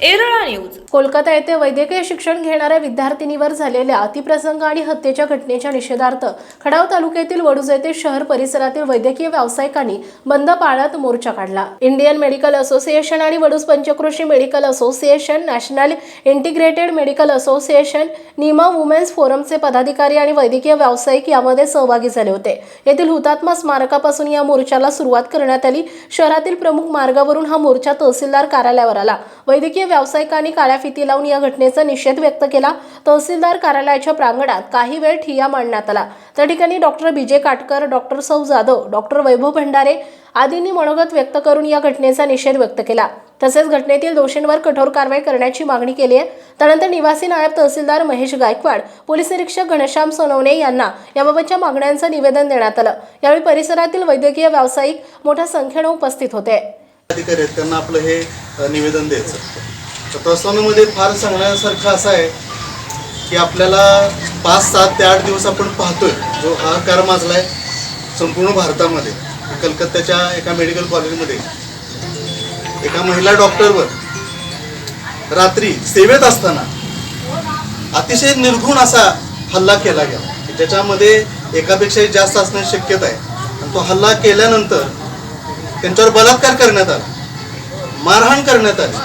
Erala news. Kolkata येथे वैद्यकीय शिक्षण घेणाऱ्या विद्यार्थिनीवर झालेल्या अतिप्रसंग आणि हत्येच्या घटनेच्या निषेधार्थ खडाव तालुक्यातील वडूज येथे शहर परिसरातील वैद्यकीय व्यावसायिकांनी बंद पाळत मोर्चा काढला. इंडियन मेडिकल असोसिएशन आणि Vaduj Panchkrushi medical association national integrated medical association NIMA women's फोरमचे पदाधिकारी आणि वैद्यकीय व्यावसायिक यामध्ये सहभागी झाले होते. येथील हुतात्मा स्मारकापासून या मोर्चाला सुरुवात करण्यात आली. शहरातील प्रमुख मार्गावरून हा मोर्चा तहसीलदार कार्यालयावर आला. वैद्यकीय व्यावसायिकांनी काळ्या फिती लावून या घटनेचा निषेध व्यक्त केला. तहसीलदार कार्यालयाच्या प्रांगणात काही वेळ ठिया मांडण्यात आला. त्या ठिकाणी डॉक्टर विजय काटकर डॉक्टर सौ जाधव डॉक्टर वैभव भंडारे आदींनी मनोगत व्यक्त करून या घटनेचा निषेध व्यक्त केला. तसेच घटनेतील दोषींवर कठोर कारवाई करण्याची मागणी केली आहे. त्यानंतर निवासी नायब तहसीलदार महेश गायकवाड पोलीस निरीक्षक घनश्याम सोनवणे यांना याबाबतच्या मागण्यांचं निवेदन देण्यात आलं. यावेळी परिसरातील वैद्यकीय व्यावसायिक मोठ्या संख्येनं उपस्थित होते. अधिकारी आहेत त्यांना आपलं हे निवेदन द्यायचं. तर फार सांगण्यासारखं असं आहे की आपल्याला पाच सात ते आठ दिवस आपण पाहतोय. जो हाकार माजला आहे संपूर्ण भारतामध्ये कलकत्त्याच्या एका मेडिकल कॉलेजमध्ये. एका महिला डॉक्टरवर रात्री सेवेत असताना अतिशय निर्घुण असा हल्ला केला गेला. की ज्याच्यामध्ये एकापेक्षाही जास्त असण्याची शक्यता आहे. आणि तो हल्ला केल्यानंतर त्यांच्यावर बलात्कार करण्यात आला. मारहाण करण्यात आली.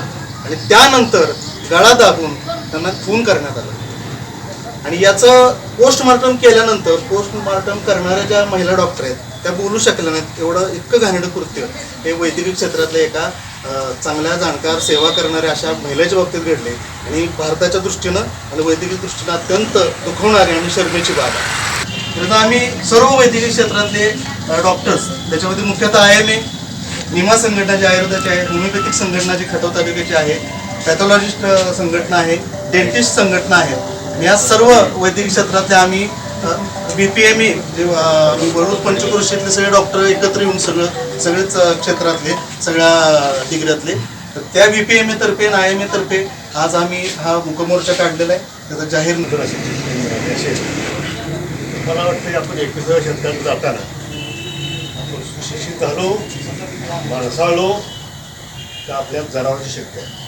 आणि त्यानंतर गळा दाबून त्यांना खून करण्यात आला. आणि याचं पोस्टमार्टम केल्यानंतर पोस्टमार्टम करणाऱ्या ज्या महिला डॉक्टर आहेत त्या बोलू शकल्या नाहीत. एवढं इतकं घाणेडं कृत्य. हे वैद्यकीय क्षेत्रातल्या एका चांगल्या जाणकार सेवा करणाऱ्या अशा महिलेच्या बाबतीत घडले. आणि भारताच्या दृष्टीनं आणि वैद्यकीय दृष्टीनं अत्यंत दुखवणारी आणि शर्मेची बाब आहे. आम्ही सर्व वैद्यकीय क्षेत्रातले डॉक्टर्स त्याच्यामध्ये मुख्यतः आय एम ए निमा संघटना जी आयुर्वेदाची आहे होमिओपॅथिक संघटना जी खटाव तालुक्याची आहे पॅथॉलॉजिस्ट संघटना आहे डेंटिस्ट संघटना आहे. या सर्व वैद्यकीय क्षेत्रातल्या आम्ही बी पी एम ए जे अ, पंचक्रोशीतले सगळे डॉक्टर एकत्र येऊन सगळं सगळेच क्षेत्रातले सगळ्या डिग्र्यातले तर त्या बी पी एम ए तर्फे आणि आय एम ए तर्फे आज आम्ही हा मुकमोर्चा काढलेला आहे त्याचा जाहीर मला वाटतं आपण एकविसाव्या शतकात जाताना आपण सुशिक्षित झालो. माणसाळो तर आपल्या जनावरची शक्ती आहे.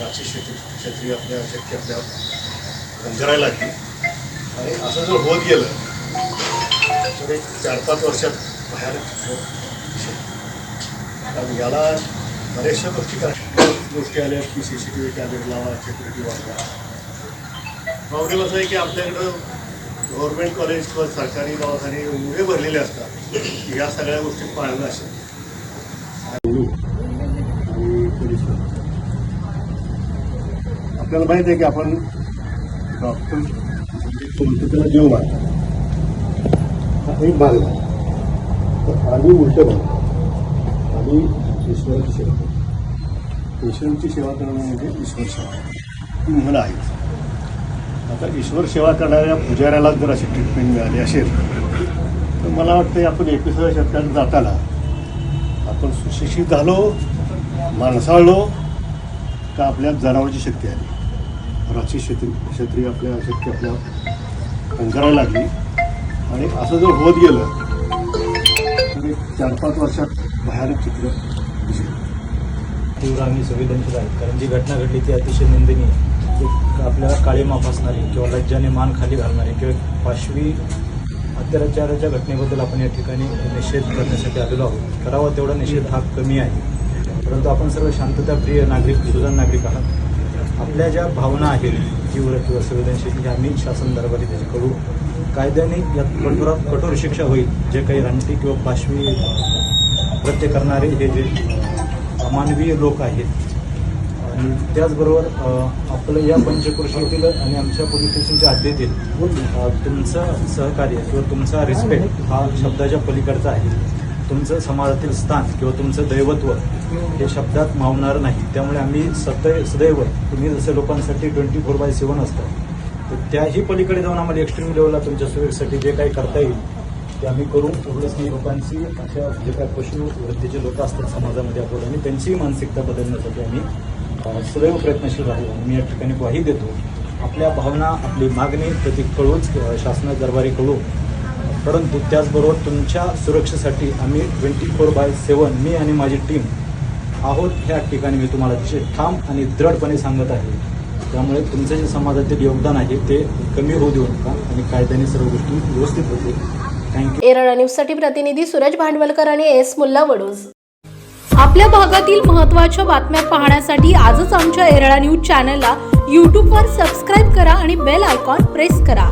राशी शेती क्षेत्री आपल्या शक्ती आपल्या गंजरायला लागली. आणि असं जर होत गेलं तर एक चार पाच वर्षात बाहेर कारण याला बऱ्याचशा गोष्टी करा गोष्टी आल्या की सी सी टी व्ही कॅमेरे लावा सिक्युरिटी वाढवा. प्रॉब्लेम असा आहे की आपल्याकडं गव्हर्नमेंट कॉलेज किंवा सरकारी दवाखाने उभे भरलेले असतात की या सगळ्या गोष्टी पाळणं असेल आणि पोलीस आपल्याला माहीत आहे की आपण डॉक्टर कोणतं त्याला जीव मारतो. एक भाग तर आम्ही उलट म्हणतो आम्ही ईश्वराची सेवा करतो. ईश्वराची सेवा करणं म्हणजे ईश्वर सेवा. ही म्हण आहे. आता ईश्वर सेवा करणाऱ्या पुजाऱ्याला जर अशी ट्रीटमेंट मिळाली असेल तर मला वाटतं आपण एकविसाव्या शतकात जाताना आपण सुशिक्षित झालो माणसाळलो का आपल्या जनावरची शक्ती आली राशी क्षेत्री क्षेत्री आपल्या शक्ती आपल्या अंकारायला लागली. आणि असं जर होत गेलं तर एक चार पाच वर्षात भयानक चित्र दिसेल. तीव्र आम्ही संवेदनशील आहे कारण जी घटना घडली ती अतिशय निंदनीय आहे. एक आपल्याला काळे असणारी किंवा लज्जाने मान खाली घालणारी किंवा पाशवी अत्याचाराच्या घटनेबद्दल आपण या ठिकाणी निषेध करण्यासाठी आलेलो आहोत. करावा तेवढा निषेध हा कमी आहे. परंतु आपण सर्व शांतताप्रिय नागरिक सुजाण नागरिक आहात. आपल्या ज्या भावना आहेत तीव्र किंवा संवेदनशील ह्या आम्ही शासन दरबारी त्याची करू. कायद्याने यात कठोरात कठोर शिक्षा होईल. जे काही रानटी किंवा पाशवी कृत्य करणारे हे जे अमानवीय लोक आहेत. आणि त्याचबरोबर आपलं या पंचकृषीतील आणि आमच्या पोलीस स्टेशनच्या हद्दीतील तुमचं सहकार्य किंवा तुमचा रिस्पेक्ट हा शब्दाच्या पलीकडचा आहे. तुमचं समाजातील स्थान किंवा तुमचं दैवत्व हे शब्दात मावणार नाही. त्यामुळे आम्ही सदै सदैव तुम्ही जसे लोकांसाठी ट्वेंटी फोर बाय सेवन असतात तर त्याही पलीकडे जाऊन आम्हाला एक्स्ट्रीम लेवलला तुमच्या सुरक्षेसाठी जे काही करता येईल ते आम्ही करू. एवढंच नाही लोकांची अशा जे काही पशुवृत्तीचे लोक असतात समाजामध्ये आपण आणि त्यांचीही मानसिकता बदलण्यासाठी आम्ही सदैव प्रयत्नशील राहू. आणि मी या ठिकाणी ग्वाही देतो. आपल्या भावना आपली मागणी प्रति कळूच शासना दरबारी कळू. परंतु त्याचबरोबर तुमच्या सुरक्षेसाठी आम्ही ट्वेंटी फोर बाय सेवन मी आणि माझी टीम आहोत. ह्या ठिकाणी मी तुम्हाला अतिशय ठाम आणि दृढपणे सांगत आहे. त्यामुळे तुमचं जे समाजातील योगदान आहे ते कमी होऊ देऊ नका आणि कायद्याने सर्व गोष्टी व्यवस्थित होतील. थँक्यू एरळा न्यूजसाठी प्रतिनिधी सूरज भांडवलकर आणि एस मुल्ला वडूज. आपल्या भागातील महत्त्वाच्या बातम्या पाहण्यासाठी आजच आमच्या एरळा न्यूज चॅनलला यूट्यूबवर सबस्क्राईब करा आणि बेल आयकॉन प्रेस करा.